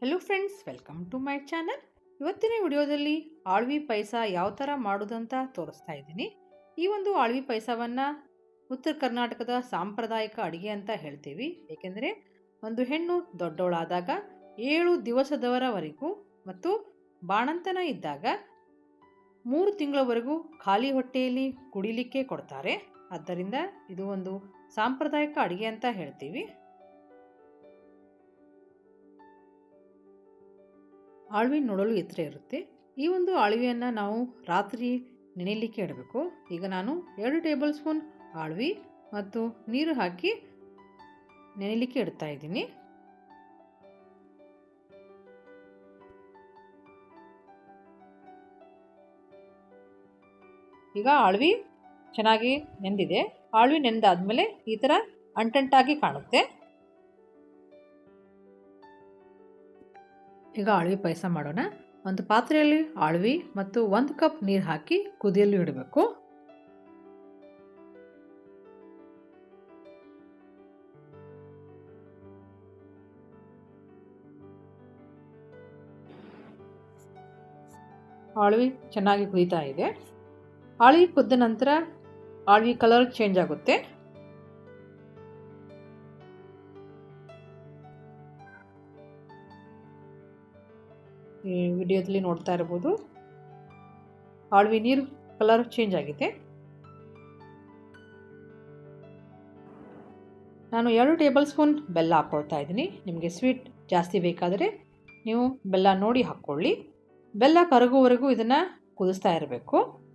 Hello friends welcome to my channel ಇವತ್ತಿನ ವಿಡಿಯೋದಲ್ಲಿ ಆಳ್ವಿ ಪಾಯಸ ಯಾವ ಥರ ಮಾಡೋದಂತ ತೋರಿಸ್ತಾ ಇದ್ದೀನಿ. ಈ ಒಂದು ಆಳ್ವಿ ಪಾಯಸವನ್ನು ಉತ್ತರ ಕರ್ನಾಟಕದ ಸಾಂಪ್ರದಾಯಿಕ ಅಡುಗೆ ಅಂತ ಹೇಳ್ತೀವಿ. ಏಕೆಂದರೆ ಒಂದು ಹೆಣ್ಣು ದೊಡ್ಡವಳಾದಾಗ ಏಳು ದಿವಸದವರವರೆಗೂ ಮತ್ತು ಬಾಣಂತನ ಇದ್ದಾಗ ಮೂರು ತಿಂಗಳವರೆಗೂ ಖಾಲಿ ಹೊಟ್ಟೆಯಲ್ಲಿ ಕುಡಿಲಿಕ್ಕೆ ಕೊಡ್ತಾರೆ. ಆದ್ದರಿಂದ ಇದು ಒಂದು ಸಾಂಪ್ರದಾಯಿಕ ಅಡುಗೆ ಅಂತ ಹೇಳ್ತೀವಿ. ಆಳ್ವಿ ನೋಡಲು ಎತ್ತರ ಇರುತ್ತೆ. ಈ ಒಂದು ಆಳ್ವಿಯನ್ನು ನಾವು ರಾತ್ರಿ ನೆನೆಯಲಿಕ್ಕೆ ಇಡಬೇಕು. ಈಗ ನಾನು ಎರಡು ಟೇಬಲ್ ಸ್ಪೂನ್ ಆಳ್ವಿ ಮತ್ತು ನೀರು ಹಾಕಿ ನೆನೆಯಲಿಕ್ಕೆ ಇಡ್ತಾ ಇದ್ದೀನಿ. ಈಗ ಆಳ್ವಿ ಚೆನ್ನಾಗಿ ನೆಂದಿದೆ. ಆಳ್ವಿ ನೆಂದಾದ್ಮೇಲೆ ಈ ಥರ ಅಂಟಂಟಾಗಿ ಕಾಣುತ್ತೆ. ಈಗ ಅಳವಿ ಪಾಯಸ ಮಾಡೋಣ. ಒಂದು ಪಾತ್ರೆಯಲ್ಲಿ ಅಳವಿ ಮತ್ತು ಒಂದು ಕಪ್ ನೀರು ಹಾಕಿ ಕುದಿಯಲು ಇಡಬೇಕು. ಆಳ್ವಿ ಚೆನ್ನಾಗಿ ಕುದಿತಾ ಇದೆ. ಆಳ್ವಿ ಕುದ್ದ ನಂತರ ಆಳ್ವಿ ಕಲರ್ ಚೇಂಜ್ ಆಗುತ್ತೆ. ವಿಡಿಯೋದಲ್ಲಿ ನೋಡ್ತಾ ಇರ್ಬೋದು. ಆಳ್ವಿ ನೀರು ಕಲರ್ ಚೇಂಜ್ ಆಗಿದೆ. ನಾನು ಎರಡು ಟೇಬಲ್ ಸ್ಪೂನ್ ಬೆಲ್ಲ ಹಾಕ್ಕೊಳ್ತಾ ಇದ್ದೀನಿ. ನಿಮಗೆ ಸ್ವೀಟ್ ಜಾಸ್ತಿ ಬೇಕಾದರೆ ನೀವು ಬೆಲ್ಲ ನೋಡಿ ಹಾಕ್ಕೊಳ್ಳಿ. ಬೆಲ್ಲ ಕರಗುವವರೆಗೂ ಇದನ್ನು ಕುದಿಸ್ತಾ ಇರಬೇಕು.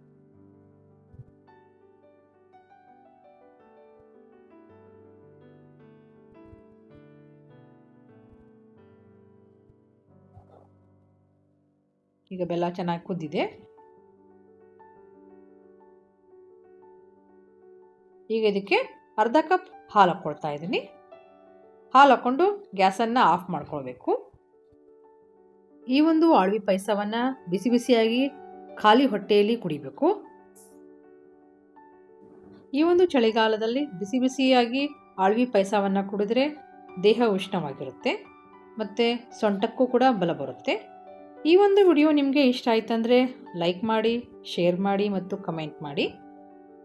ಈಗ ಬೆಲ್ಲ ಚೆನ್ನಾಗಿ ಕುದ್ದಿದೆ. ಈಗ ಇದಕ್ಕೆ ಅರ್ಧ ಕಪ್ ಹಾಲು ಹಾಕ್ಕೊಳ್ತಾ ಇದ್ದೀನಿ. ಹಾಲು ಹಾಕ್ಕೊಂಡು ಗ್ಯಾಸನ್ನು ಆಫ್ ಮಾಡ್ಕೊಳ್ಬೇಕು. ಈ ಒಂದು ಆಳ್ವಿ ಪಾಯಸವನ್ನು ಬಿಸಿ ಬಿಸಿಯಾಗಿ ಖಾಲಿ ಹೊಟ್ಟೆಯಲ್ಲಿ ಕುಡಿಬೇಕು. ಈ ಒಂದು ಚಳಿಗಾಲದಲ್ಲಿ ಬಿಸಿ ಬಿಸಿಯಾಗಿ ಆಳ್ವಿ ಪಾಯಸವನ್ನು ಕುಡಿದ್ರೆ ದೇಹ ಉಷ್ಣವಾಗಿರುತ್ತೆ. ಮತ್ತು ಸೊಂಟಕ್ಕೂ ಕೂಡ ಬಲ ಬರುತ್ತೆ. ಈ ಒಂದು ವಿಡಿಯೋ ನಿಮಗೆ ಇಷ್ಟ ಆಯ್ತಂದರೆ ಲೈಕ್ ಮಾಡಿ, ಶೇರ್ ಮಾಡಿ ಮತ್ತು ಕಮೆಂಟ್ ಮಾಡಿ.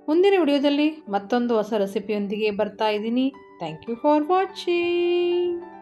ಮುಂದಿನ ವಿಡಿಯೋದಲ್ಲಿ ಮತ್ತೊಂದು ಹೊಸ ರೆಸಿಪಿಯೊಂದಿಗೆ ಬರ್ತಾ ಇದ್ದೀನಿ. Thank you for watching